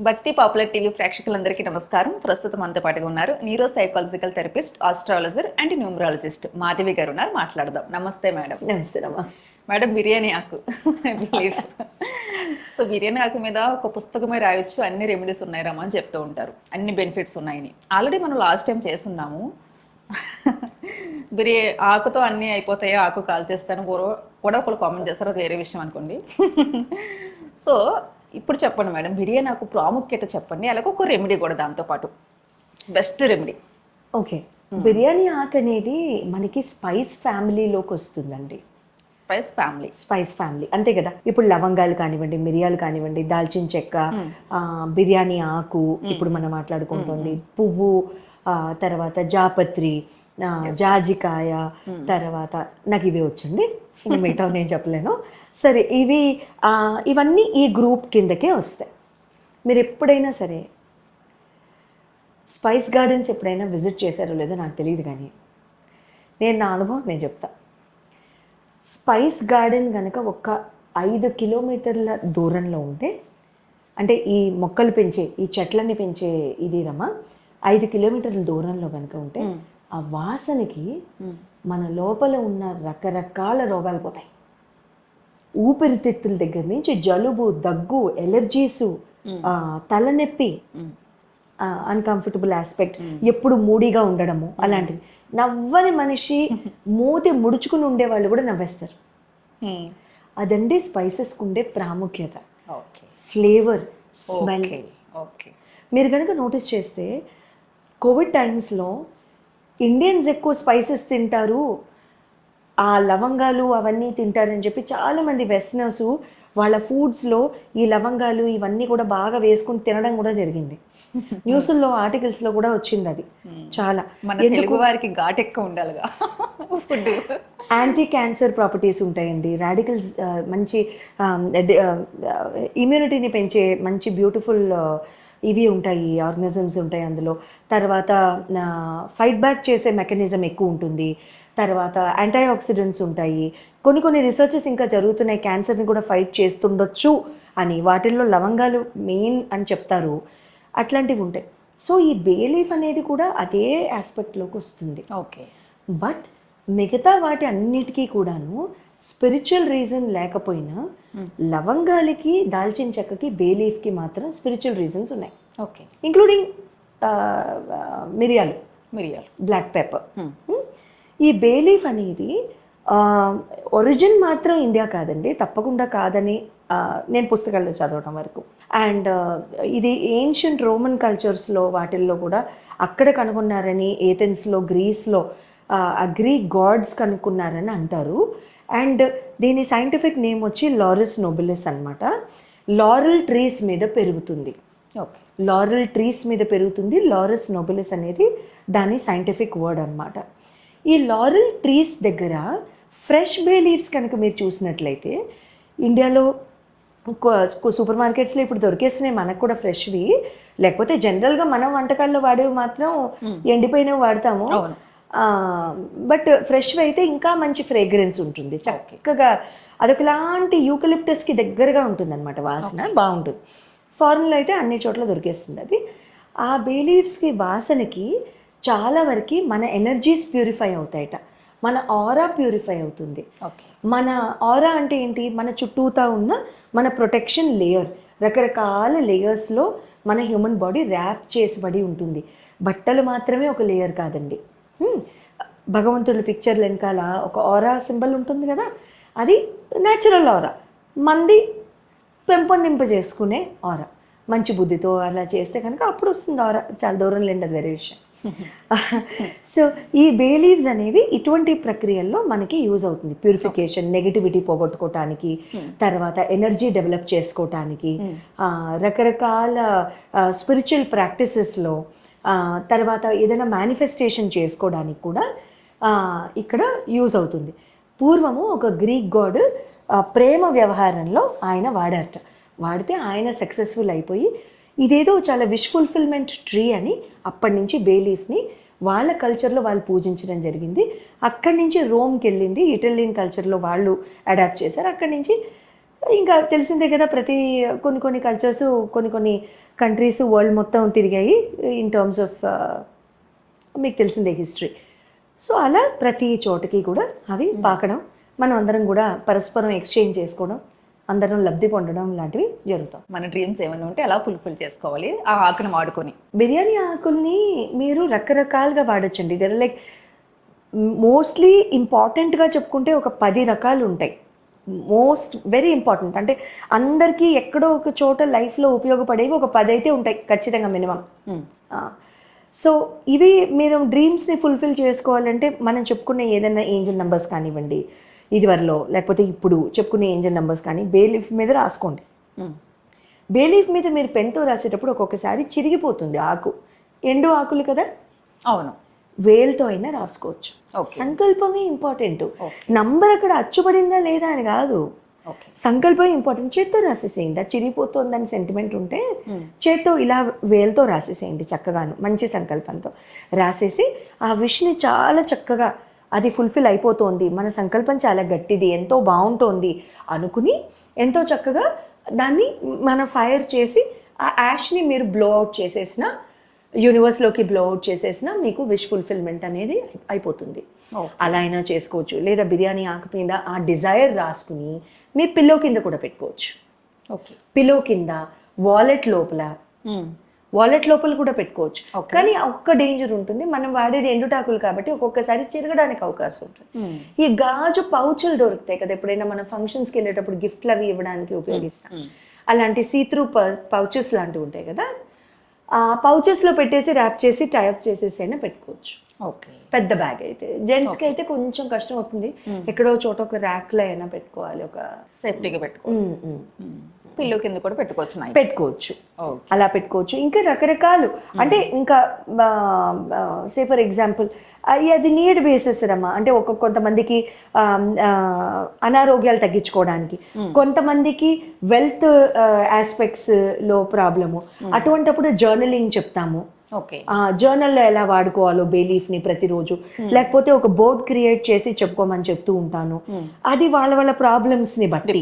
భక్తి popular TV ప్రేక్షకులందరికీ నమస్కారం. ప్రస్తుతం మనతో పాటుగా ఉన్నారు neuro psychological therapist astrologer and numerologist Madhavi garu ఉన్నారు. మాట్లాడదాం. నమస్తే మేడం. నమస్తే రమ్మా మేడం బిర్యానీ ఆకు. సో బిర్యానీ ఆకు మీద ఒక పుస్తకమే రాయొచ్చు. అన్ని రెమెడీస్ ఉన్నాయి రమ్మా అని చెప్తూ ఉంటారు. అన్ని బెనిఫిట్స్ ఉన్నాయని. ఆల్రెడీ మనం లాస్ట్ టైం చేస్తున్నాము. బిర్యా ఆకుతో అన్నీ అయిపోతాయో? ఆకు కాల్ చేస్తాను కూడా- కూడా ఒకరు కామెంట్ చేస్తారు అది వేరే విషయం అనుకోండి. సో ఇప్పుడు చెప్పండి మేడం బిర్యానీ ఆకు ప్రాముఖ్యత చెప్పండి అలాగే ఒక రెమెడీ కూడా దాంతోపాటు బెస్ట్ రెమెడీ ఓకే. బిర్యానీ ఆకు అనేది మనకి స్పైస్ ఫ్యామిలీలోకి వస్తుందండి. Spice family spice family. అంతే కదా? ఇప్పుడు లవంగాలు కానివ్వండి మిరియాలు కానివ్వండి దాల్చిన చెక్క బిర్యానీ ఆకు ఇప్పుడు మనం మాట్లాడుకుంటుంది. పువ్వు తర్వాత జాపత్రి జాజికాయ తర్వాత నాకు ఇవి వచ్చండి. మిగతా నేను చెప్పలేను. సరే ఇవి ఇవన్నీ ఈ గ్రూప్ కిందకే వస్తాయి. మీరు ఎప్పుడైనా సరే స్పైస్ గార్డెన్స్ ఎప్పుడైనా విజిట్ చేశారో లేదో నాకు తెలియదు కానీ నేను నా అనుభవం నేను చెప్తా. స్పైస్ గార్డెన్ కనుక ఒక ఐదు కిలోమీటర్ల దూరంలో ఉంటే అంటే ఈ మొక్కలు పెంచే ఈ చెట్లని పెంచే ఇది రమ ఐదు కిలోమీటర్ల దూరంలో కనుక ఉంటే ఆ వాసనకి మన లోపల ఉన్న రకరకాల రోగాలు పోతాయి. ఊపిరితిత్తుల దగ్గర నుంచి జలుబు దగ్గు ఎలర్జీసు తలనొప్పి అన్కంఫర్టబుల్ ఆస్పెక్ట్ ఎప్పుడు మూడీగా ఉండడము అలాంటివి నవ్వని మనిషి మూతి ముడుచుకుని ఉండే వాళ్ళు కూడా నవ్వేస్తారు. అదండి స్పైసెస్కి ఉండే ప్రాముఖ్యత. ఓకే. ఫ్లేవర్ స్మెల్ మీరు కనుక నోటీస్ చేస్తే కోవిడ్ టైమ్స్లో ఇండియన్స్ ఎక్కువ స్పైసెస్ తింటారు. ఆ లవంగాలు అవన్నీ తింటారని చెప్పి చాలామంది వెస్టర్నర్స్ వాళ్ళ ఫుడ్స్లో ఈ లవంగాలు ఇవన్నీ కూడా బాగా వేసుకుని తినడం కూడా జరిగింది. న్యూస్లో ఆర్టికల్స్లో కూడా వచ్చింది అది. చాలా. తెలుగు వారికి ఘాట్ ఎక్కువ ఉండాలిగా. ఫుడ్ యాంటీ క్యాన్సర్ ప్రాపర్టీస్ ఉంటాయండి రాడికల్స్ మంచి ఇమ్యూనిటీని పెంచే మంచి బ్యూటిఫుల్ ఇవి ఉంటాయి ఆర్గనిజమ్స్ ఉంటాయి అందులో. తర్వాత ఫైట్ బ్యాక్ చేసే మెకానిజం ఎక్కువ ఉంటుంది. తర్వాత యాంటీ ఆక్సిడెంట్స్ ఉంటాయి. కొన్ని కొన్ని రీసెర్చెస్ ఇంకా జరుగుతున్నాయి. క్యాన్సర్ని కూడా ఫైట్ చేస్తుండొచ్చు అని. వాటిల్లో లవంగాలు మెయిన్ అని చెప్తారు. అట్లాంటివి ఉంటాయి. సో ఈ బేలీఫ్ అనేది కూడా అదే ఆస్పెక్ట్లోకి వస్తుంది. ఓకే. బట్ మిగతా వాటి అన్నిటికీ కూడాను స్పిరిచువల్ రీజన్ లేకపోయినా లవంగాలకి దాల్చిన చెక్కకి బేలీఫ్కి మాత్రం స్పిరిచువల్ రీజన్స్ ఉన్నాయి. ఓకే. ఇంక్లూడింగ్ మిరియాలు. మిరియాలు. Black pepper Hmm. ఈ బేలీఫ్ అనేది ఒరిజిన్ మాత్రం ఇండియా కాదండి. తప్పకుండా కాదని నేను పుస్తకాల్లో చదవడం వరకు. అండ్ ఇది ఏన్షియంట్ రోమన్ కల్చర్స్లో వాటిల్లో కూడా అక్కడ కనుగొన్నారని ఏథెన్స్లో గ్రీస్లో ఆ గ్రీక్ గాడ్స్ కనుక్కున్నారని అంటారు. అండ్ దీని సైంటిఫిక్ నేమ్ వచ్చి లారస్ నోబిలిస్ అన్నమాట. లారల్ ట్రీస్ మీద పెరుగుతుంది. ఓకే. లారల్ ట్రీస్ మీద పెరుగుతుంది. లారస్ నోబిలిస్ అనేది దాని సైంటిఫిక్ వర్డ్ అన్నమాట. ఈ లారల్ ట్రీస్ దగ్గర ఫ్రెష్ బే లీవ్స్ కనుక మీరు చూసినట్లయితే ఇండియాలో సూపర్ మార్కెట్స్లో ఇప్పుడు దొరికేస్తున్నాయి మనకు కూడా ఫ్రెష్వి. లేకపోతే జనరల్గా మనం వంటకాల్లో వాడేవి మాత్రం ఎండిపోయినవి వాడతాము. బట్ ఫ్రెష్ అయితే ఇంకా మంచి ఫ్రేగ్రెన్స్ ఉంటుంది. చక్కగా అదొకలాంటి యూకలిప్టస్కి దగ్గరగా ఉంటుంది అనమాట వాసన బాగుంటుంది. ఫారెన్లో అయితే అన్ని చోట్ల దొరికేస్తుంది అది. ఆ బేలీవ్స్కి వాసనకి చాలా వరకు మన ఎనర్జీస్ ప్యూరిఫై అవుతాయట. మన ఆరా ప్యూరిఫై అవుతుంది. ఓకే. మన ఆరా అంటే ఏంటి? మన చుట్టూతా ఉన్న మన ప్రొటెక్షన్ లేయర్ రకరకాల లేయర్స్లో మన హ్యూమన్ బాడీ ర్యాప్ చేసిబడి ఉంటుంది. బట్టలు మాత్రమే ఒక లేయర్ కాదండి. భగవంతుడి పిక్చర్ వెనకాల ఒక ఆరా సింబల్ ఉంటుంది కదా? అది న్యాచురల్ ఆరా మంది పెంపొందింప చేసుకునే ఆరా మంచి బుద్ధితో అలా చేస్తే కనుక అప్పుడు వస్తుంది ఆరా చాలా దూరం లేండి వేరే విషయం. సో ఈ బే లీవ్స్ అనేవి ఇటువంటి ప్రక్రియల్లో మనకి యూజ్ అవుతుంది. ప్యూరిఫికేషన్ నెగిటివిటీ పోగొట్టుకోవటానికి తర్వాత ఎనర్జీ డెవలప్ చేసుకోవటానికి ఆ, రకరకాల స్పిరిచువల్ ప్రాక్టీసెస్లో తర్వాత ఏదైనా మేనిఫెస్టేషన్ చేసుకోవడానికి కూడా ఇక్కడ యూజ్ అవుతుంది. పూర్వము ఒక గ్రీక్ గాడ్ ప్రేమ వ్యవహారంలో ఆయన వాడారట. వాడితే ఆయన సక్సెస్ఫుల్ అయిపోయి ఇదేదో చాలా విష్ ఫుల్ఫిల్మెంట్ ట్రీ అని అప్పటి నుంచి బేలీఫ్ని వాళ్ళ కల్చర్లో వాళ్ళు పూజించడం జరిగింది. అక్కడి నుంచి రోమ్కి వెళ్ళింది. ఇటాలియన్ కల్చర్లో వాళ్ళు అడాప్ట్ చేశారు. అక్కడి నుంచి ఇంకా తెలిసిందే కదా ప్రతి కొన్ని కొన్ని కల్చర్స్ కొన్ని కొన్ని కంట్రీస్ వరల్డ్ మొత్తం తిరిగాయి. ఇన్ టర్మ్స్ ఆఫ్ మీకు తెలిసిందే హిస్టరీ. సో అలా ప్రతి చోటకి కూడా అవి పాకడం మనం అందరం కూడా పరస్పరం ఎక్స్చేంజ్ చేసుకోవడం అందరం లబ్ధి పొందడం లాంటివి జరుగుతాం మన డ్రీమ్స్ ఏమైనా ఉంటే ఎలా ఫుల్ఫిల్ చేసుకోవాలి ఆ ఆకును వాడుకొని బిర్యానీ ఆకుల్ని మీరు రకరకాలుగా వాడచ్చండి. దర్ లైక్ మోస్ట్లీ ఇంపార్టెంట్గా చెప్పుకుంటే ఒక పది రకాలు ఉంటాయి. మోస్ట్ వెరీ ఇంపార్టెంట్ అంటే అందరికీ ఎక్కడో ఒక చోట లైఫ్లో ఉపయోగపడేవి ఒక పది అయితే ఉంటాయి ఖచ్చితంగా మినిమం. సో ఇవి మీరు డ్రీమ్స్ని ఫుల్ఫిల్ చేసుకోవాలంటే మనం చెప్పుకునే ఏదైనా ఏంజల్ నెంబర్స్ కానివ్వండి ఇదివరలో లేకపోతే ఇప్పుడు చెప్పుకునే ఏంజల్ నెంబర్స్ కానీ బేలీఫ్ మీద రాసుకోండి. బేలీఫ్ మీద మీరు పెన్తో రాసేటప్పుడు ఒక్కొక్కసారి చిరిగిపోతుంది ఆకు. ఎండు ఆకులు కదా? అవును. వేలుతో అయినా రాసుకోవచ్చు. సంకల్పమే ఇంపార్టెంట్ నంబర్ అక్కడ అచ్చుపడిందా లేదా అని కాదు. సంకల్పం ఇంపార్టెంట్. చేత్తో రాసేసేయండి. అది చిరిగిపోతుందని సెంటిమెంట్ ఉంటే ఉమ్. చేత్తో ఇలా వేలుతో రాసేసేయండి చక్కగాను. మంచి సంకల్పంతో. రాసేసి ఆ విష్ని చాలా చక్కగా అది ఫుల్ఫిల్ అయిపోతోంది. మన సంకల్పం చాలా గట్టిది. ఎంతో బాగుంటోంది అనుకుని ఎంతో చక్కగా దాన్ని మన ఫైర్ చేసి ఆ యాష్ని మీరు బ్లో అవుట్ చేసేసిన యూనివర్స్లోకి బ్లో అవుట్ చేసేసిన మీకు విష్ ఫుల్ఫిల్మెంట్ అనేది అయిపోతుంది. అలా అయినా చేసుకోవచ్చు. లేదా బిర్యానీ ఆకు మీద ఆ డిజైర్ రాసుకుని మీ పిల్లో కింద కూడా పెట్టుకోవచ్చు. ఓకే పిల్లో కింద వాలెట్ లోపల. వాలెట్ లోపల కూడా పెట్టుకోవచ్చు. కానీ ఒక్క డేంజర్ ఉంటుంది. మనం వాడేది ఎండుటాకులు కాబట్టి ఒక్కొక్కసారి చిరగడానికి అవకాశం ఉంటుంది. ఉమ్. ఈ గాజు పౌచులు దొరుకుతాయి కదా ఎప్పుడైనా మనం ఫంక్షన్స్కి వెళ్ళేటప్పుడు గిఫ్ట్లు అవి ఇవ్వడానికి ఉపయోగిస్తాం. ఉమ్. అలాంటి సీత్రూ పౌచెస్ లాంటివి ఉంటాయి కదా పౌచెస్లో పెట్టేసి ర్యాప్ చేసి టైప్ చేసేసి అయినా పెట్టుకోవచ్చు. ఓకే. పెద్ద బ్యాగ్ అయితే. జెంట్స్కి అయితే కొంచెం కష్టం అవుతుంది. ఎక్కడో చోట ఒక ర్యాక్లో అయినా పెట్టుకోవాలి ఒక సేఫ్టీగా పెట్టుకో. పిల్లో కింద కూడా పెట్టుకోవచ్చు పెట్టుకోవచ్చు. అలా పెట్టుకోవచ్చు. ఇంకా రకరకాలు. అంటే ఇంకా సే ఫర్ ఎగ్జాంపుల్ అది నీడ్ బేసిస్ రమ్మా. అంటే ఒక కొంతమందికి అనారోగ్యాలు తగ్గించుకోవడానికి. కొంతమందికి వెల్త్ ఆస్పెక్ట్స్లో ప్రాబ్లము అటువంటప్పుడు జర్నలింగ్ చెప్తాము. జర్నల్లో ఎలా వాడుకోవాలో బేలీఫ్ని ప్రతిరోజు. లేకపోతే ఒక బోర్డ్ క్రియేట్ చేసి చెప్పుకోమని చెప్తూ ఉంటాను. అది వాళ్ళ వాళ్ళ ప్రాబ్లమ్స్ని బట్టి.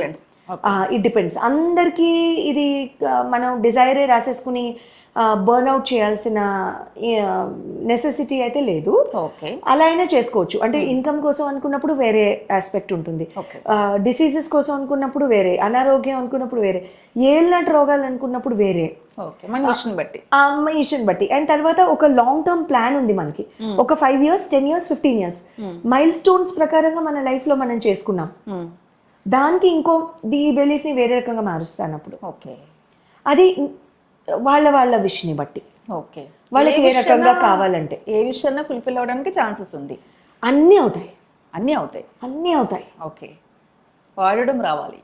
ఇట్ డిపెండ్స్ అందరికీ ఇది మనం డిజైరే రాసేసుకుని బర్న్అవుట్ చేయాల్సిన నెసెసిటీ అయితే లేదు. ఓకే అలా అయినా చేసుకోవచ్చు. అంటే ఇన్కమ్ కోసం అనుకున్నప్పుడు వేరే ఆస్పెక్ట్ ఉంటుంది. డిసీజెస్ కోసం అనుకున్నప్పుడు వేరే అనారోగ్యం అనుకున్నప్పుడు వేరే ఏళ్ళనాటి రోగాలు అనుకున్నప్పుడు వేరే. బట్టి. ఆ ఇష్యూని బట్టి. అండ్ తర్వాత ఒక లాంగ్ టర్మ్ ప్లాన్ ఉంది మనకి. ఒక five years ten years fifteen years milestones ప్రకారంగా మన లైఫ్లో మనం చేసుకున్నాం. ఉమ్. దానికి ఇంకో ఈ belief ని వేరే రకంగా మారుస్తాను అప్పుడు. ఓకే. అది వాళ్ళ వాళ్ళ విష్ని బట్టి. ఓకే. వాళ్ళకి ఏ రకంగా కావాలంటే. ఏ విషయాన్ని ఫుల్ఫిల్ అవ్వడానికి ఛాన్సెస్ ఉంది. అన్నీ అవుతాయి. అన్నీ అవుతాయి. అన్నీ అవుతాయి. ఓకే. వాడడం రావాలి.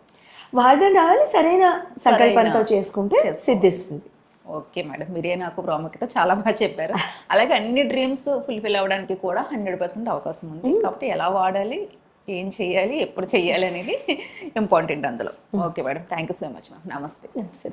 వాడడం రావాలి సరైన సంకల్పంతో చేసుకుంటే. సిద్ధిస్తుంది. ఓకే మేడం మీరే నాకు ప్రాముఖ్యత చాలా బాగా చెప్పారు. అలాగే అన్ని డ్రీమ్స్ ఫుల్ఫిల్ అవ్వడానికి కూడా హండ్రెడ్ పర్సెంట్ అవకాశం ఉంది. కాకపోతే ఎలా వాడాలి ఏం చేయాలి ఎప్పుడు చేయాలి అనేది ఇంపార్టెంట్ అందులో. Okay madam thank you so much ma'am నమస్తే నమస్తే